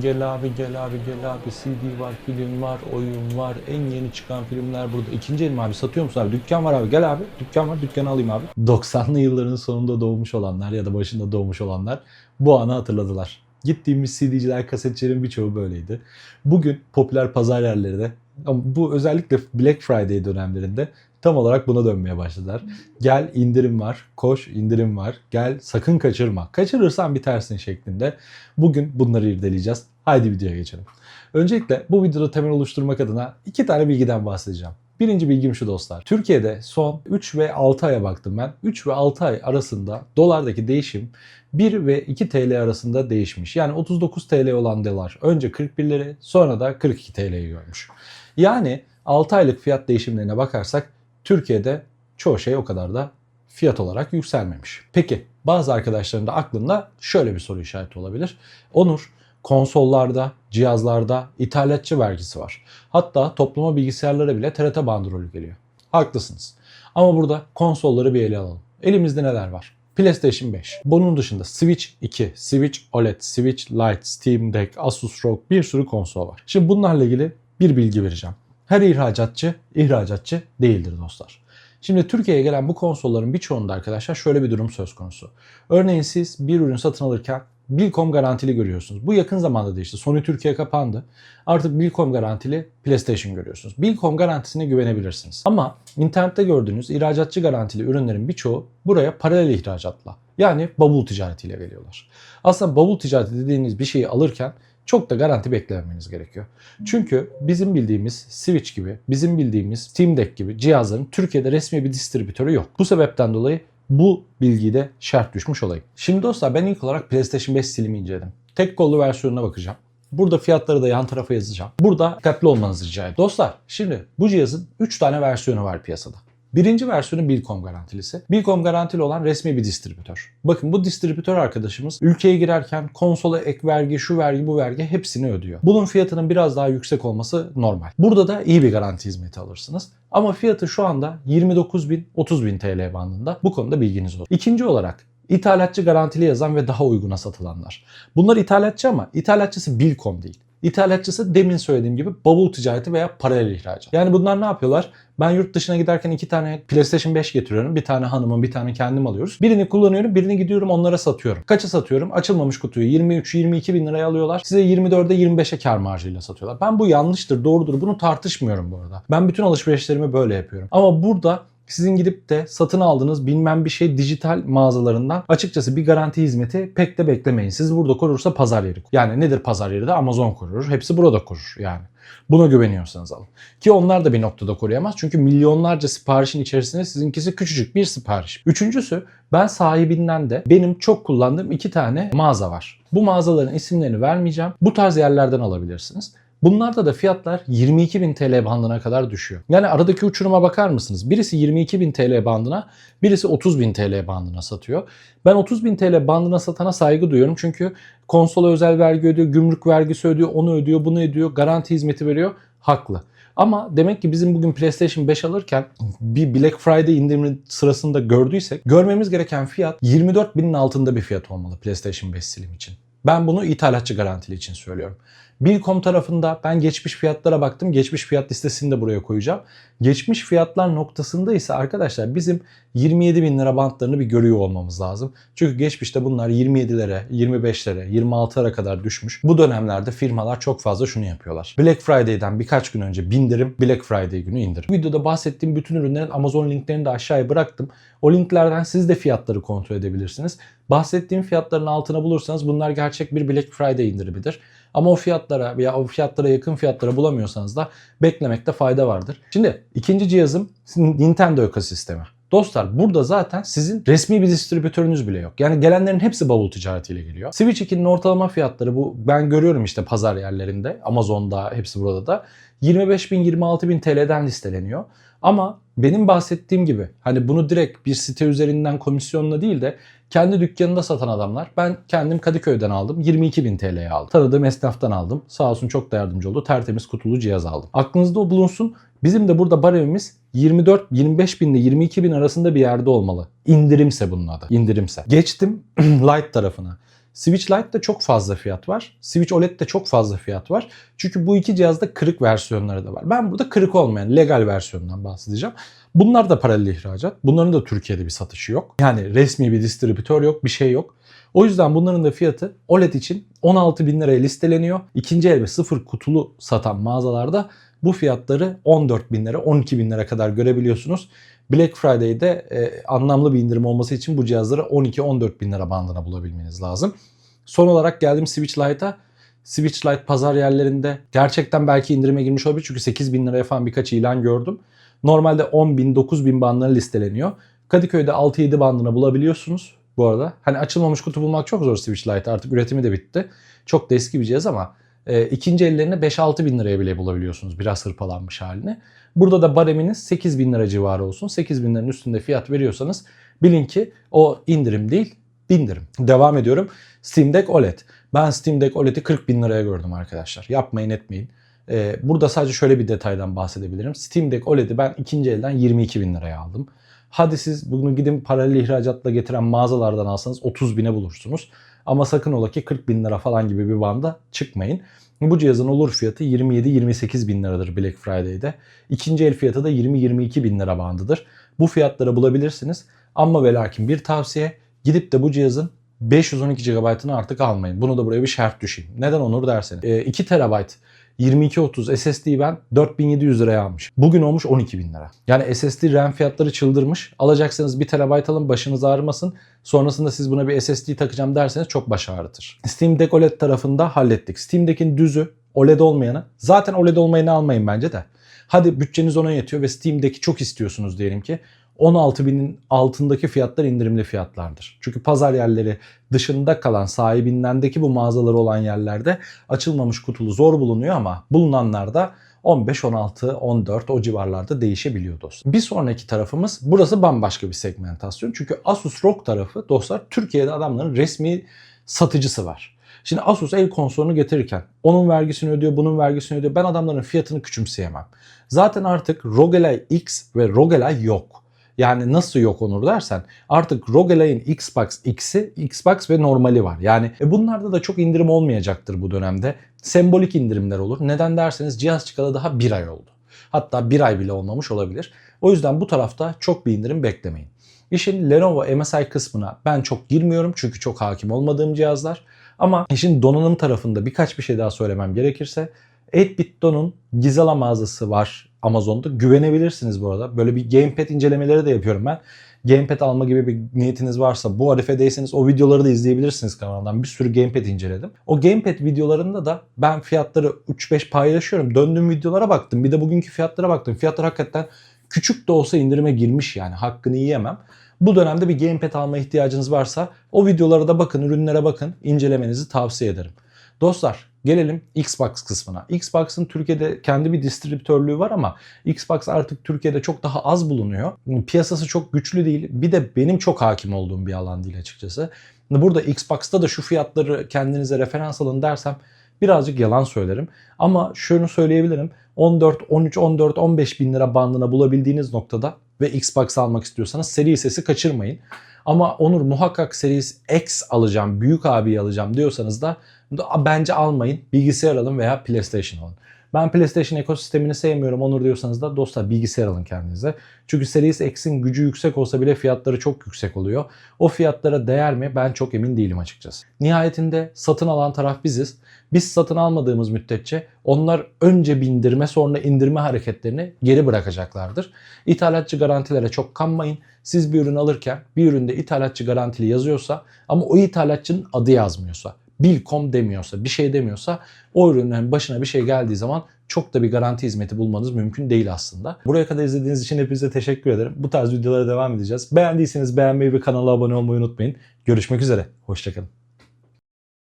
Gel abi gel abi gel abi CD var, film var, oyun var. En yeni çıkan filmler burada. İkinci elim abi satıyor musun abi? Dükkan var abi gel abi. Dükkan var dükkanı alayım abi. 90'lı yılların sonunda doğmuş olanlar ya da başında doğmuş olanlar bu anı hatırladılar. Gittiğimiz CD'ciler, kasetçilerin birçoğu böyleydi. Bugün popüler pazar yerleri de ama bu özellikle Black Friday dönemlerinde tam olarak buna dönmeye başladılar. Gel indirim var, koş indirim var, gel sakın kaçırma. Kaçırırsan bitersin şeklinde. Bugün bunları irdeleyeceğiz. Haydi videoya geçelim. Öncelikle bu videoda temel oluşturmak adına iki tane bilgiden bahsedeceğim. Birinci bilgim şu dostlar. Türkiye'de son 3 ve 6 aya baktım ben. 3 ve 6 ay arasında dolardaki değişim 1 ve 2 TL arasında değişmiş. Yani 39 TL olan dolar önce 41'leri sonra da 42 TL'yi görmüş. Yani 6 aylık fiyat değişimlerine bakarsak Türkiye'de çoğu şey o kadar da fiyat olarak yükselmemiş. Peki bazı arkadaşların da aklında şöyle bir soru işareti olabilir. Onur konsollarda, cihazlarda ithalatçı vergisi var. Hatta toplama bilgisayarlara bile TRT bandrolü geliyor. Haklısınız. Ama burada konsolları bir ele alalım. Elimizde neler var? PlayStation 5. Bunun dışında Switch 2, Switch OLED, Switch Lite, Steam Deck, Asus ROG bir sürü konsol var. Şimdi bunlarla ilgili bir bilgi vereceğim. Her ihracatçı ihracatçı değildir dostlar. Şimdi Türkiye'ye gelen bu konsolların birçoğunda arkadaşlar şöyle bir durum söz konusu. Örneğin siz bir ürün satın alırken Bilcom garantili görüyorsunuz. Bu yakın zamanda değişti. Sony Türkiye kapandı. Artık Bilcom garantili PlayStation görüyorsunuz. Bilcom garantisine güvenebilirsiniz. Ama internette gördüğünüz ihracatçı garantili ürünlerin birçoğu buraya paralel ihracatla yani bavul ticaretiyle geliyorlar. Aslında bavul ticareti dediğiniz bir şeyi alırken çok da garanti beklememeniz gerekiyor. Çünkü bizim bildiğimiz Switch gibi, bizim bildiğimiz Steam Deck gibi cihazların Türkiye'de resmi bir distribütörü yok. Bu sebepten dolayı bu bilgiyi de şart düşmüş olayım. Şimdi dostlar ben ilk olarak PlayStation 5 stilimi inceledim. Tek kollu versiyonuna bakacağım. Burada fiyatları da yan tarafa yazacağım. Burada dikkatli olmanızı rica ediyorum. Dostlar şimdi bu cihazın 3 tane versiyonu var piyasada. Birinci versiyonu Bilcom garantilisi. Bilcom garantili olan resmi bir distribütör. Bakın bu distribütör arkadaşımız ülkeye girerken konsola ek vergi, şu vergi, bu vergi hepsini ödüyor. Bunun fiyatının biraz daha yüksek olması normal. Burada da iyi bir garanti hizmeti alırsınız. Ama fiyatı şu anda 29 bin 30 bin TL bandında. Bu konuda bilginiz olsun. İkinci olarak ithalatçı garantili yazan ve daha uyguna satılanlar. Bunlar ithalatçı ama ithalatçısı Bilcom değil. İthalatçısı demin söylediğim gibi bavul ticareti veya paralel ihracat. Yani bunlar ne yapıyorlar? Ben yurt dışına giderken iki tane PlayStation 5 getiriyorum. Bir tane hanımın bir tane kendim alıyoruz. Birini kullanıyorum birini gidiyorum onlara satıyorum. Kaça satıyorum? Açılmamış kutuyu 23-22 bin liraya alıyorlar. Size 24'e 25'e kar marjıyla satıyorlar. Ben bu yanlıştır doğrudur bunu tartışmıyorum bu arada. Ben bütün alışverişlerimi böyle yapıyorum. Ama burada sizin gidip de satın aldığınız bilmem bir şey dijital mağazalarından açıkçası bir garanti hizmeti pek de beklemeyin. Siz burada korursa pazar yeri. Yani nedir pazar yeri de Amazon korur. Hepsi burada korur yani. Buna güveniyorsanız alın. Ki onlar da bir noktada koruyamaz. Çünkü milyonlarca siparişin içerisinde sizinkisi küçücük bir sipariş. Üçüncüsü ben sahibinden de benim çok kullandığım iki tane mağaza var. Bu mağazaların isimlerini vermeyeceğim. Bu tarz yerlerden alabilirsiniz. Bunlarda da fiyatlar 22.000 TL bandına kadar düşüyor. Yani aradaki uçuruma bakar mısınız? Birisi 22.000 TL bandına, birisi 30.000 TL bandına satıyor. Ben 30.000 TL bandına satana saygı duyuyorum çünkü konsola özel vergi ödüyor, gümrük vergisi ödüyor, onu ödüyor, bunu ödüyor, garanti hizmeti veriyor. Haklı. Ama demek ki bizim bugün PlayStation 5 alırken bir Black Friday indirimi sırasında gördüysek görmemiz gereken fiyat 24 binin altında bir fiyat olmalı PlayStation 5 Slim için. Ben bunu ithalatçı garantili için söylüyorum. Bilcom tarafında ben geçmiş fiyatlara baktım. Geçmiş fiyat listesini de buraya koyacağım. Geçmiş fiyatlar noktasında ise arkadaşlar bizim 27 bin lira bantlarını bir görüyor olmamız lazım. Çünkü geçmişte bunlar 27'lere, 25'lere, 26'lara kadar düşmüş. Bu dönemlerde firmalar çok fazla şunu yapıyorlar. Black Friday'den birkaç gün önce bindirim, Black Friday günü indirim. Videoda bahsettiğim bütün ürünlerin Amazon linklerini de aşağıya bıraktım. O linklerden siz de fiyatları kontrol edebilirsiniz. Bahsettiğim fiyatların altına bulursanız bunlar gerçek bir Black Friday indirimidir. Ama o fiyatlara veya o fiyatlara yakın fiyatlara bulamıyorsanız da beklemekte fayda vardır. Şimdi ikinci cihazım Nintendo ekosistemi. Dostlar burada zaten sizin resmi bir distribütörünüz bile yok. Yani gelenlerin hepsi bavul ticaretiyle geliyor. Switch 2'nin ortalama fiyatları bu ben görüyorum işte pazar yerlerinde. Amazon'da hepsi burada da. 25 bin 26 bin TL'den listeleniyor. Ama benim bahsettiğim gibi hani bunu direkt bir site üzerinden komisyonla değil de kendi dükkanında satan adamlar. Ben kendim Kadıköy'den aldım. 22 bin TL'ye aldım. Tanıdığım esnaftan aldım. Sağ olsun çok da yardımcı oldu. Tertemiz kutulu cihaz aldım. Aklınızda o bulunsun. Bizim de burada baremimiz 24-25 bin ile 22 bin arasında bir yerde olmalı. İndirimse bunun adı. İndirimse. Geçtim Light tarafına. Switch Lite'da çok fazla fiyat var. Switch OLED'de çok fazla fiyat var. Çünkü bu iki cihazda kırık versiyonları da var. Ben burada kırık olmayan legal versiyonundan bahsedeceğim. Bunlar da paralel ihracat. Bunların da Türkiye'de bir satışı yok. Yani resmi bir distribütör yok, bir şey yok. O yüzden bunların da fiyatı OLED için 16 bin liraya listeleniyor. İkinci el ve sıfır kutulu satan mağazalarda bu fiyatları 14 bin lira, 12 bin lira kadar görebiliyorsunuz. Black Friday'de e, anlamlı bir indirim olması için bu cihazları 12-14 bin lira bandına bulabilmeniz lazım. Son olarak geldim Switch Lite'a. Switch Lite pazar yerlerinde gerçekten belki indirime girmiş olabilir. Çünkü 8 bin liraya falan birkaç ilan gördüm. Normalde 10 bin, 9 bin bandına listeleniyor. Kadıköy'de 6-7 bandına bulabiliyorsunuz bu arada. Hani açılmamış kutu bulmak çok zor Switch Lite artık üretimi de bitti. Çok da eski bir cihaz ama e, ikinci ellerini 5-6 bin liraya bile bulabiliyorsunuz biraz hırpalanmış halini. Burada da bareminiz 8 bin lira civarı olsun. 8 bin liranın üstünde fiyat veriyorsanız bilin ki o indirim değil bindirim. Devam ediyorum. Steam Deck OLED. Ben Steam Deck OLED'i 40 bin liraya gördüm arkadaşlar. Yapmayın etmeyin. Ee, burada sadece şöyle bir detaydan bahsedebilirim. Steam Deck OLED'i ben ikinci elden 22 bin liraya aldım. Hadi siz bunu gidin paralel ihracatla getiren mağazalardan alsanız 30 bine bulursunuz. Ama sakın ola ki 40 bin lira falan gibi bir banda çıkmayın. Bu cihazın olur fiyatı 27-28 bin liradır Black Friday'de. İkinci el fiyatı da 20-22 bin lira bandıdır. Bu fiyatlara bulabilirsiniz. Ama ve lakin bir tavsiye gidip de bu cihazın 512 GB'ını artık almayın. Bunu da buraya bir şart düşeyim. Neden Onur derseniz. E, 2 TB 2230 SSD'yi ben 4700 liraya almışım. Bugün olmuş 12 bin lira. Yani SSD RAM fiyatları çıldırmış. Alacaksanız 1 TB alın başınız ağrımasın. Sonrasında siz buna bir SSD takacağım derseniz çok baş ağrıtır. Steam Deck OLED tarafında hallettik. Steam Deck'in düzü OLED olmayanı. Zaten OLED olmayanı almayın bence de. Hadi bütçeniz ona yetiyor ve Steam Deck'i çok istiyorsunuz diyelim ki. 16 binin altındaki fiyatlar indirimli fiyatlardır. Çünkü pazar yerleri dışında kalan sahibindendeki bu mağazaları olan yerlerde açılmamış kutulu zor bulunuyor ama bulunanlarda 15, 16, 14 o civarlarda değişebiliyor dostlar. Bir sonraki tarafımız burası bambaşka bir segmentasyon. Çünkü Asus ROG tarafı dostlar Türkiye'de adamların resmi satıcısı var. Şimdi Asus el konsolunu getirirken onun vergisini ödüyor, bunun vergisini ödüyor. Ben adamların fiyatını küçümseyemem. Zaten artık ROG Ally X ve ROG Ally yok. Yani nasıl yok Onur dersen artık ROG Xbox X'i, Xbox ve normali var. Yani e bunlarda da çok indirim olmayacaktır bu dönemde. Sembolik indirimler olur. Neden derseniz cihaz çıkalı daha bir ay oldu. Hatta bir ay bile olmamış olabilir. O yüzden bu tarafta çok bir indirim beklemeyin. İşin Lenovo MSI kısmına ben çok girmiyorum çünkü çok hakim olmadığım cihazlar. Ama işin donanım tarafında birkaç bir şey daha söylemem gerekirse 8BitDo'nun Gizala mağazası var Amazon'da. Güvenebilirsiniz bu arada. Böyle bir gamepad incelemeleri de yapıyorum ben. Gamepad alma gibi bir niyetiniz varsa bu arifedeyseniz o videoları da izleyebilirsiniz kanaldan. Bir sürü gamepad inceledim. O gamepad videolarında da ben fiyatları 3-5 paylaşıyorum. Döndüğüm videolara baktım. Bir de bugünkü fiyatlara baktım. Fiyatlar hakikaten küçük de olsa indirime girmiş yani. Hakkını yiyemem. Bu dönemde bir gamepad alma ihtiyacınız varsa o videolara da bakın, ürünlere bakın. incelemenizi tavsiye ederim. Dostlar Gelelim Xbox kısmına. Xbox'ın Türkiye'de kendi bir distribütörlüğü var ama Xbox artık Türkiye'de çok daha az bulunuyor. Piyasası çok güçlü değil. Bir de benim çok hakim olduğum bir alan değil açıkçası. Burada Xbox'ta da şu fiyatları kendinize referans alın dersem birazcık yalan söylerim. Ama şunu söyleyebilirim. 14, 13, 14, 15 bin lira bandına bulabildiğiniz noktada ve Xbox almak istiyorsanız seri sesi kaçırmayın. Ama Onur muhakkak Series X alacağım, büyük abi alacağım diyorsanız da bence almayın. Bilgisayar alın veya PlayStation alın. Ben PlayStation ekosistemini sevmiyorum Onur diyorsanız da dostlar bilgisayar alın kendinize. Çünkü Series X'in gücü yüksek olsa bile fiyatları çok yüksek oluyor. O fiyatlara değer mi ben çok emin değilim açıkçası. Nihayetinde satın alan taraf biziz. Biz satın almadığımız müddetçe onlar önce bindirme sonra indirme hareketlerini geri bırakacaklardır. İthalatçı garantilere çok kanmayın. Siz bir ürün alırken bir üründe ithalatçı garantili yazıyorsa ama o ithalatçının adı yazmıyorsa Bilkom demiyorsa, bir şey demiyorsa o ürünlerin başına bir şey geldiği zaman çok da bir garanti hizmeti bulmanız mümkün değil aslında. Buraya kadar izlediğiniz için hepinize teşekkür ederim. Bu tarz videolara devam edeceğiz. Beğendiyseniz beğenmeyi ve kanala abone olmayı unutmayın. Görüşmek üzere. Hoşçakalın.